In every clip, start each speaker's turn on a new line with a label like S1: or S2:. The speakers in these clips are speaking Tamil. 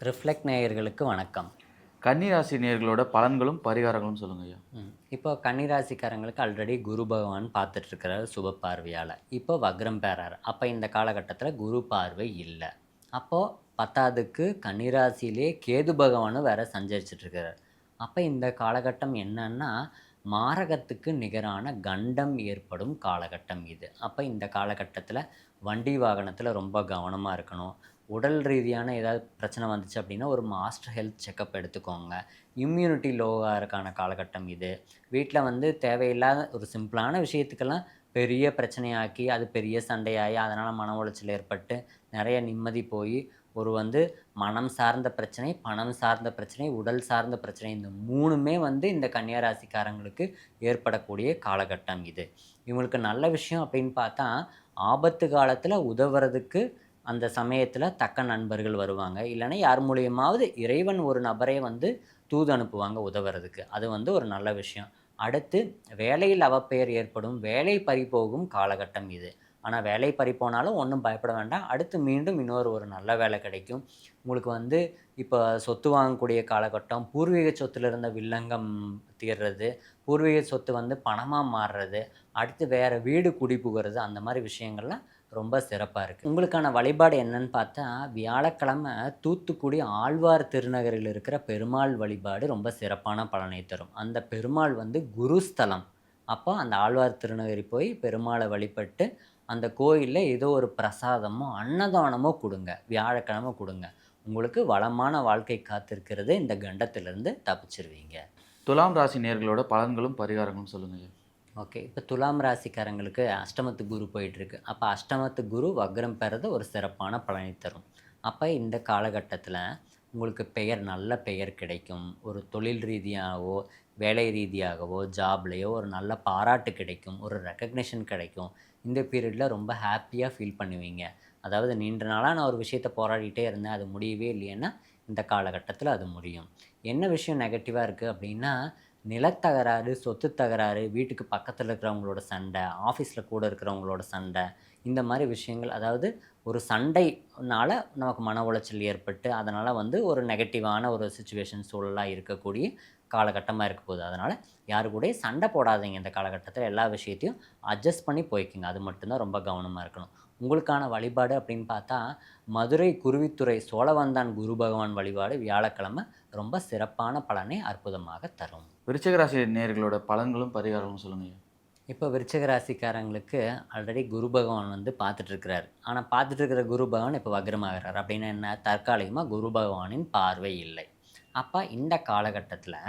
S1: ரிஃப்ளெக்ட் நேயர்களுக்கு வணக்கம்.
S2: கன்னிராசி நேர்களோட பலன்களும் பரிகாரங்களும் சொல்லுங்க ஐயா.
S1: ம். இப்போ கன்னிராசிக்காரங்களுக்கு ஆல்ரெடி குரு பகவான் பார்த்துட்டு இருக்கிறார் சுப பார்வையால். இப்போ வக்ரம் பெறார் அப்போ இந்த காலகட்டத்தில் குரு பார்வை இல்லை. அப்போது பத்தாவதுக்கு கன்னிராசியிலே கேது பகவானும் வேற சஞ்சரிச்சிட்டு இருக்கிறார் அப்போ இந்த காலகட்டம் என்னன்னா மாரகத்துக்கு நிகரான கண்டம் ஏற்படும் காலகட்டம் இது. அப்போ இந்த காலகட்டத்தில் வண்டி வாகனத்தில் ரொம்ப கவனமாக இருக்கணும். உடல் ரீதியான ஏதாவது பிரச்சனை வந்துச்சு அப்படின்னா ஒரு மாஸ்டர் ஹெல்த் செக்கப் எடுத்துக்கோங்க. இம்யூனிட்டி லோவாக இருக்கான காலகட்டம் இது. வீட்டில் வந்து தேவையில்லாத ஒரு சிம்பிளான விஷயத்துக்கெல்லாம் பெரிய பிரச்சனையாக்கி அது பெரிய சண்டையாகி அதனால் மன உளைச்சல் ஏற்பட்டு நிறைய நிம்மதி போய் ஒரு வந்து மனம் சார்ந்த பிரச்சனை பணம் சார்ந்த பிரச்சனை உடல் சார்ந்த பிரச்சனை இந்த மூணுமே வந்து இந்த கன்னியாராசிக்காரங்களுக்கு ஏற்படக்கூடிய காலகட்டம் இது. இவங்களுக்கு நல்ல விஷயம் அப்படின்னு பார்த்தா ஆபத்து காலத்தில் உதவுறதுக்கு அந்த சமயத்தில் தக்க நண்பர்கள் வருவாங்க. இல்லைன்னா யார் மூலியமாவது இறைவன் ஒரு நபரே வந்து தூது அனுப்புவாங்க உதவுறதுக்கு. அது வந்து ஒரு நல்ல விஷயம். அடுத்து வேலையில் அவப்பெயர் ஏற்படும். வேலை பறிபோகும் காலகட்டம் இது. ஆனால் வேலை பறிப்போனாலும் ஒன்றும் பயப்பட வேண்டாம். அடுத்து மீண்டும் இன்னொரு ஒரு நல்ல வேலை கிடைக்கும். உங்களுக்கு வந்து இப்போ சொத்து வாங்கக்கூடிய காலகட்டம் பூர்வீக சொத்துல இருந்த வில்லங்கம் தீர்றது பூர்வீக சொத்து வந்து பணமாக மாறுறது அடுத்து வேறு வீடு குடி புகிறது அந்த மாதிரி விஷயங்கள்லாம் ரொம்ப சிறப்பாக இருக்குது உங்களுக்கான வழிபாடு என்னன்னு பார்த்தா வியாழக்கிழமை தூத்துக்குடி ஆழ்வார் திருநகரில் இருக்கிற பெருமாள் வழிபாடு ரொம்ப சிறப்பான பலனை தரும். அந்த பெருமாள் வந்து குருஸ்தலம் அப்போ அந்த ஆழ்வார் திருநகரி போய் பெருமாளை வழிபட்டு அந்த கோயிலில் ஏதோ ஒரு பிரசாதமோ அன்னதானமோ கொடுங்க. வியாழக்கிழமை கொடுங்க. உங்களுக்கு வளமான வாழ்க்கை காத்திருக்கிறது இந்த கண்டத்திலிருந்து தப்பிச்சிருவீங்க.
S2: துலாம் ராசி நேர்களோட பலன்களும் பரிகாரங்களும் சொல்லுங்க ஐயா.
S1: ஓகே. இப்போ துலாம் ராசிக்காரங்களுக்கு அஷ்டமத்து குரு போயிட்டுருக்கு. அப்போ அஷ்டமத்து குரு வக்ரம் பெறது ஒரு சிறப்பான பலனை தரும். அப்போ இந்த காலகட்டத்தில் உங்களுக்கு பெயர் நல்ல பெயர் கிடைக்கும். ஒரு தொழில் ரீதியாகவோ வேலை ரீதியாகவோ ஜாப்லேயோ ஒரு நல்ல பாராட்டு கிடைக்கும். ஒரு ரெக்கக்னேஷன் கிடைக்கும். இந்த பீரியடில் ரொம்ப ஹாப்பியாக ஃபீல் பண்ணுவீங்க. அதாவது நீண்ட நாளாக நான் ஒரு விஷயத்தை போராடிட்டே இருந்தேன் அது முடியவே இல்லைன்னா இந்த காலகட்டத்தில் அது முடியும். என்ன விஷயம் நெகட்டிவாக இருக்குது அப்படின்னா நிலத்தகராறு சொத்து தகராறு வீட்டுக்கு பக்கத்தில் இருக்கிறவங்களோட சண்டை ஆஃபீஸில் கூட இருக்கிறவங்களோட சண்டை இந்த மாதிரி விஷயங்கள். அதாவது ஒரு சண்டைனால நமக்கு மன உளைச்சல் ஏற்பட்டு அதனால் வந்து ஒரு நெகட்டிவான ஒரு சுச்சுவேஷன் சூழலாக இருக்கக்கூடிய காலகட்டமாக இருக்க போகுது. அதனால் யாரு கூட சண்டை போடாதீங்க இந்த காலகட்டத்தில். எல்லா விஷயத்தையும் அட்ஜஸ்ட் பண்ணி போய்க்குங்க. அது மட்டும்தான் ரொம்ப கவனமாக இருக்கணும். உங்களுக்கான வழிபாடு அப்படின்னு பார்த்தா மதுரை குருவித்துறை சோழவந்தான் குரு பகவான் வழிபாடு வியாழக்கிழமை ரொம்ப சிறப்பான பலனை அற்புதமாக தரும்.
S2: விருச்சிக ராசி நேர்களோட பலன்களும் பரிகாரங்களும் சொல்லுங்க. ஐயா
S1: இப்போ விருச்சிக ராசிக்காரங்களுக்கு ஆல்ரெடி குரு பகவான் வந்து பார்த்துட்டு இருக்கிறார் ஆனால் பார்த்துட்டு இருக்கிற குரு பகவான் இப்போ வக்ரமாகிறார். அப்படின்னா என்ன? தற்காலிகமாக குரு பகவானின் பார்வை இல்லை. அப்போ இந்த காலகட்டத்தில்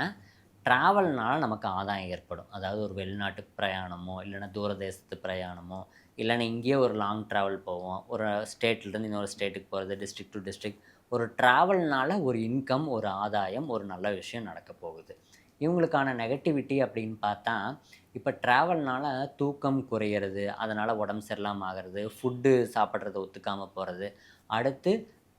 S1: ட்ராவல்னால நமக்கு ஆதாயம் ஏற்படும். அதாவது ஒரு வெளிநாட்டுக்கு பிரயாணமோ இல்லைன்னா தூரதேசத்து பிரயாணமோ இல்லைன்னா இங்கேயே ஒரு லாங் ட்ராவல் போவோம். ஒரு ஸ்டேட்லேருந்து இன்னொரு ஸ்டேட்டுக்கு போகிறது டிஸ்ட்ரிக்ட் டு டிஸ்ட்ரிக்ட் ஒரு ட்ராவல்னால ஒரு இன்கம் ஒரு ஆதாயம் ஒரு நல்ல விஷயம் நடக்க போகுது. இவங்களுக்கான நெகட்டிவிட்டி அப்படின்னு பார்த்தா இப்போ ட்ராவல்னால தூக்கம் குறையிறது அதனால் உடம்பு சரியில்லாமல் ஆகிறது ஃபுட்டு சாப்பிட்றத ஒத்துக்காமல் போகிறது அடுத்து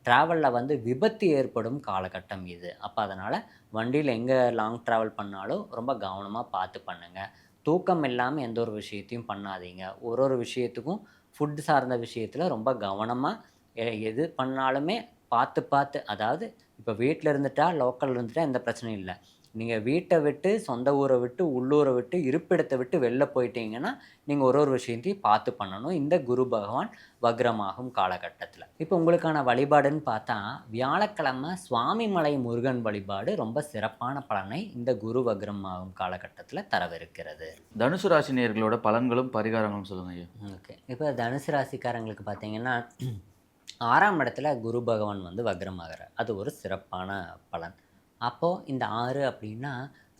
S1: ட்ராவலில் வந்து விபத்து ஏற்படும் காலகட்டம் இது. அப்போ அதனால் வண்டியில் எங்கே லாங் ட்ராவல் பண்ணாலும் ரொம்ப கவனமாக பார்த்து பண்ணுங்கள் தூக்கம் இல்லாமல் எந்த ஒரு விஷயத்தையும் பண்ணாதீங்க. ஒரு ஒரு விஷயத்துக்கும் ஃபுட் சார்ந்த விஷயத்தில் ரொம்ப கவனமாக எது பண்ணாலுமே பார்த்து பார்த்து அதாவது இப்போ வீட்டில் இருந்துட்டா லோக்கல் இருந்துட்டா எந்த பிரச்சனையும் இல்லை. நீங்கள் வீட்டை விட்டு சொந்த ஊரை விட்டு உள்ளூரை விட்டு இருப்பிடத்தை விட்டு வெளில போயிட்டீங்கன்னா நீங்கள் ஒரு ஒரு விஷயத்தையும் பார்த்து பண்ணணும். இந்த குரு பகவான் வக்ரமாகும் காலகட்டத்தில். இப்போ உங்களுக்கான வழிபாடுன்னு பார்த்தா வியாழக்கிழமை சுவாமிமலை முருகன் வழிபாடு ரொம்ப சிறப்பான பலனை இந்த குரு வக்ரமாகும் காலகட்டத்தில் தரவிருக்கிறது.
S2: தனுசு ராசி நேர்களோட பலன்களும் பரிகாரங்களும் சொல்லுங்க
S1: ஓகே. இப்போ தனுசு ராசிக்காரங்களுக்கு பார்த்தீங்கன்னா ஆறாம் இடத்துல குரு பகவான் வந்து வக்ரமாகிறார். அது ஒரு சிறப்பான பலன். அப்போது இந்த ஆறு அப்படின்னா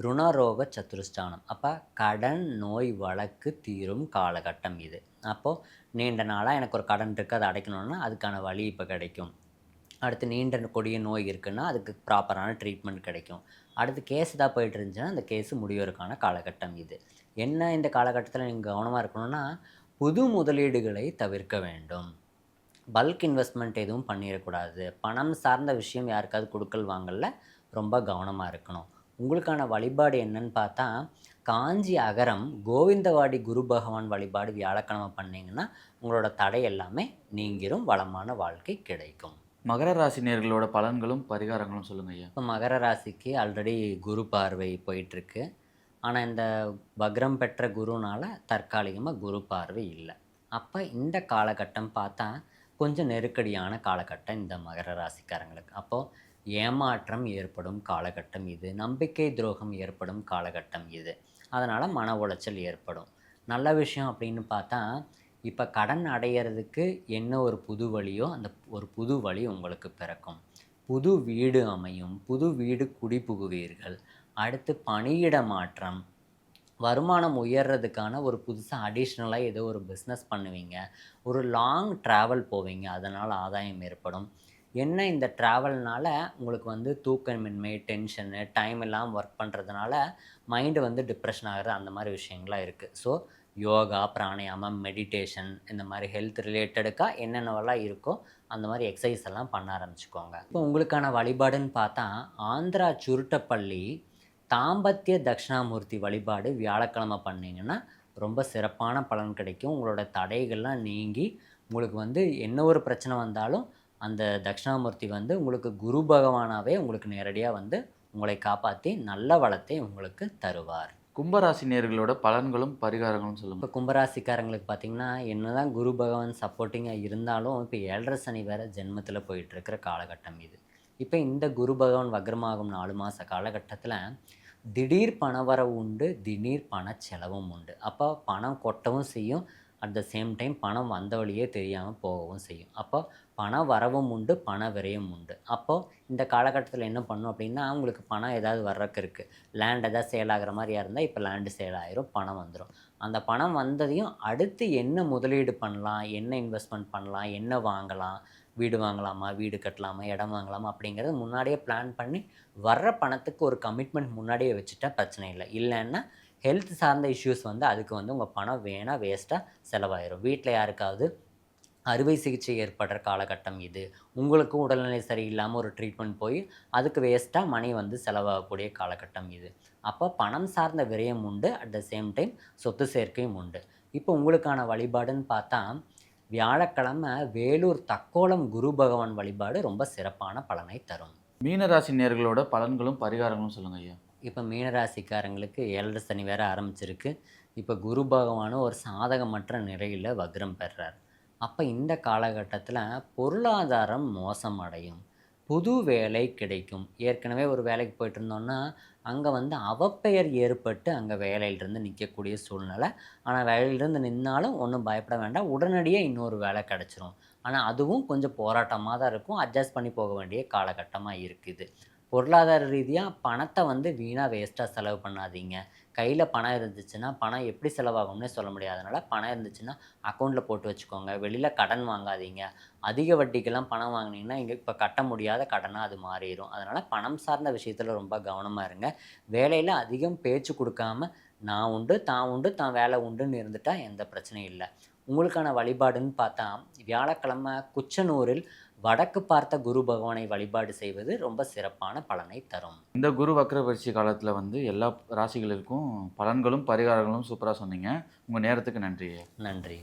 S1: ருணரோக சத்துருஷ்டானம் அப்போ கடன் நோய் வழக்கு தீரும் காலகட்டம் இது. அப்போது நீண்ட நாளாக எனக்கு ஒரு கடன் இருக்குது அதை அடைக்கணும்னா அதுக்கான வழி இப்போ கிடைக்கும். அடுத்து நீண்ட கொடிய நோய் இருக்குன்னா அதுக்கு ப்ராப்பரான ட்ரீட்மெண்ட் கிடைக்கும். அடுத்து கேஸ் தான் போயிட்டு இருந்துச்சுன்னா அந்த கேஸ் முடிவதற்கான காலகட்டம் இது. என்ன இந்த காலகட்டத்தில் நீங்கள் கவனமாக இருக்கணும்னா புது முதலீடுகளை தவிர்க்க வேண்டும். பல்க் இன்வெஸ்ட்மெண்ட் எதுவும் பண்ணிடக்கூடாது. பணம் சார்ந்த விஷயம் யாருக்காவது கொடுக்கல் வாங்கல ரொம்ப கவனமாக இருக்கணும். உங்களுக்கான வழிபாடு என்னன்னு பார்த்தா காஞ்சி அகரம் கோவிந்தவாடி குரு பகவான் வழிபாடு வியாழக்கிழமை பண்ணீங்கன்னா உங்களோட தடை எல்லாமே நீங்கிரும் வளமான வாழ்க்கை கிடைக்கும்.
S2: மகர ராசி நேர்களோட பலன்களும் பரிகாரங்களும் சொல்லுங்க ஐயா.
S1: இப்போ மகர ராசிக்கு ஆல்ரெடி குரு பார்வை போயிட்டுருக்கு. ஆனால் இந்த வக்ரம் பெற்ற குருனால தற்காலிகமாக குரு பார்வை இல்லை. அப்போ இந்த காலகட்டம் பார்த்தா கொஞ்சம் நெருக்கடியான காலகட்டம் இந்த மகர ராசிக்காரங்களுக்கு. அப்போது ஏமாற்றம் ஏற்படும் காலகட்டம் இது நம்பிக்கை துரோகம் ஏற்படும் காலகட்டம் இது. அதனால் மன உளைச்சல் ஏற்படும். நல்ல விஷயம் அப்படின்னு பார்த்தா இப்போ கடன் அடையிறதுக்கு என்ன ஒரு புது வழியோ அந்த ஒரு புது வழி உங்களுக்கு பிறக்கும். புது வீடு அமையும் புது வீடு குடிபுகுவீர்கள். அடுத்து பணியிட மாற்றம். வருமானம் உயர்றதுக்கான ஒரு புதுசாக அடிஷ்னலாக ஏதோ ஒரு பிஸ்னஸ் பண்ணுவீங்க. ஒரு லாங் ட்ராவல் போவீங்க. அதனால் ஆதாயம் ஏற்படும். என்ன இந்த ட்ராவல்னால் உங்களுக்கு வந்து தூக்கமின்மை டென்ஷனு டைம் எல்லாம் ஒர்க் பண்ணுறதுனால மைண்டு வந்து டிப்ரெஷன் ஆகிறது அந்த மாதிரி விஷயங்கள்லாம் இருக்குது ஸோ யோகா பிராணாயாமம் மெடிடேஷன் இந்த மாதிரி ஹெல்த் ரிலேட்டடுக்காக என்னென்னவெல்லாம் இருக்கோ அந்த மாதிரி எக்ஸசைஸ் எல்லாம் பண்ண ஆரம்பிச்சுக்கோங்க. இப்போ உங்களுக்கான வழிபாடுன்னு பார்த்தா ஆந்திரா சுருட்டப்பள்ளி தாம்பத்திய தட்சிணாமூர்த்தி வழிபாடு வியாழக்கிழமை பண்ணிங்கன்னா ரொம்ப சிறப்பான பலன் கிடைக்கும். உங்களோட தடைகள்லாம் நீங்கி உங்களுக்கு வந்து என்ன ஒரு பிரச்சனை வந்தாலும் அந்த தட்சிணாமூர்த்தி வந்து உங்களுக்கு குரு பகவானாவே உங்களுக்கு நேரடியாக வந்து உங்களை காப்பாற்றி நல்ல வளத்தை உங்களுக்கு தருவார்.
S2: கும்பராசி நேர்களோட பலன்களும் பரிகாரங்களும் சொல்லுங்க.
S1: இப்போ கும்பராசிக்காரங்களுக்கு பார்த்தீங்கன்னா என்னதான் குரு பகவான் சப்போர்ட்டிங்காக இருந்தாலும் இப்போ ஏழரை சனி வேற ஜென்மத்தில் போயிட்டுருக்கிற காலகட்டம் இது. இப்போ இந்த குரு பகவான் வக்ரமாகும் நாலு மாத காலகட்டத்தில் திடீர் பணவரவு உண்டு திடீர் பண செலவும் உண்டு. அப்போ பணம் கொட்டவும் செய்யும். அட் த சேம் டைம் பணம் வந்த வழியே தெரியாமல் போகவும் செய்யும். அப்போ பண வரவும் உண்டு பண விரையும் உண்டு. அப்போது இந்த காலகட்டத்தில் என்ன பண்ணும் அப்படின்னா உங்களுக்கு பணம் ஏதாவது வர்றதுக்கு இருக்குது லேண்ட் ஏதாவது சேல் ஆகிற மாதிரியா இருந்தால் இப்போ லேண்டு சேல் ஆகிரும் பணம் வந்துடும் அந்த பணம் வந்ததையும் அடுத்து என்ன முதலீடு பண்ணலாம் என்ன இன்வெஸ்ட்மெண்ட் பண்ணலாம் என்ன வாங்கலாம் வீடு வாங்கலாமா வீடு கட்டலாமா இடம் வாங்கலாமா அப்படிங்கிறது முன்னாடியே பிளான் பண்ணி வர்ற பணத்துக்கு ஒரு கமிட்மெண்ட் முன்னாடியே வச்சுட்டா பிரச்சனை இல்லை. இல்லைன்னா ஹெல்த் சார்ந்த இஷ்யூஸ் வந்து அதுக்கு வந்து உங்கள் பணம் வேணால் வேஸ்ட்டாக செலவாயிடும் வீட்டில் யாருக்காவது அறுவை சிகிச்சை ஏற்படுற காலகட்டம் இது. உங்களுக்கும் உடல்நிலை சரியில்லாமல் ஒரு ட்ரீட்மெண்ட் போய் அதுக்கு வேஸ்ட்டாக மணி வந்து செலவாகக்கூடிய காலகட்டம் இது. அப்போ பணம் சார்ந்த விரயம் உண்டு அட் த சேம் டைம் சொத்து சேர்க்கையும் உண்டு. இப்போ உங்களுக்கான வழிபாடுன்னு பார்த்தா வியாழக்கிழமை வேலூர் தக்கோலம் குரு பகவான் வழிபாடு ரொம்ப சிறப்பான பலனை தரும்.
S2: மீனராசி நேர்களோட பலன்களும் பரிகாரங்களும் சொல்லுங்க ஐயா.
S1: இப்போ மீனராசிக்காரங்களுக்கு ஏழரை சனி வேற ஆரம்பிச்சிருக்கு. இப்போ குரு பகவானும் ஒரு சாதகமற்ற நிலையில் வக்ரம் பெறார். அப்போ இந்த காலகட்டத்தில் பொருளாதாரம் மோசம் அடையும் புது வேலை கிடைக்கும். ஏற்கனவே ஒரு வேலைக்கு போயிட்டு இருந்தோன்னா அங்கே வந்து அவப்பெயர் ஏற்பட்டு அங்கே வேலையிலிருந்து நிற்கக்கூடிய சூழ்நிலை. ஆனால் வேலையிலிருந்து நின்னாலும் ஒன்றும் பயப்பட வேண்டாம். உடனடியாக இன்னொரு வேலை கிடச்சிரும். ஆனால் அதுவும் கொஞ்சம் போராட்டமாக தான் இருக்கும். அட்ஜஸ்ட் பண்ணி போக வேண்டிய காலகட்டமாக இருக்குது. பொருளாதார ரீதியாக பணத்தை வந்து வீணாக வேஸ்ட்டாக செலவு பண்ணாதீங்க. கையில் பணம் இருந்துச்சுன்னா பணம் எப்படி செலவாகும்னே சொல்ல முடியாதனால பணம் இருந்துச்சுன்னா அக்கௌண்ட்டில் போட்டு வச்சுக்கோங்க. வெளியில் கடன் வாங்காதீங்க. அதிக வட்டிக்கெல்லாம் பணம் வாங்கினீங்கன்னா இங்கே இப்போ கட்ட முடியாத கடனாக அது மாறிடும் அதனால் பணம் சார்ந்த விஷயத்தில் ரொம்ப கவனமாக இருங்க. வேலையில் அதிகம் பேச்சு கொடுக்காம நான் உண்டு தான் உண்டு தான் வேலை உண்டுன்னு இருந்துட்டால் எந்த பிரச்சனையும் இல்லை. உங்களுக்கான வழிபாடுன்னு பார்த்தா வியாழக்கிழமை குச்சனூரில் வடக்கு பார்த்த குரு பகவானை வழிபாடு செய்வது ரொம்ப சிறப்பான பலனை தரும்.
S2: இந்த குரு வக்ர பயிற்சி காலத்தில் வந்து எல்லா ராசிகளுக்கும் பலன்களும் பரிகாரங்களும் சூப்பராக சொன்னீங்க. உங்கள் நேரத்துக்கு நன்றி
S1: நன்றி.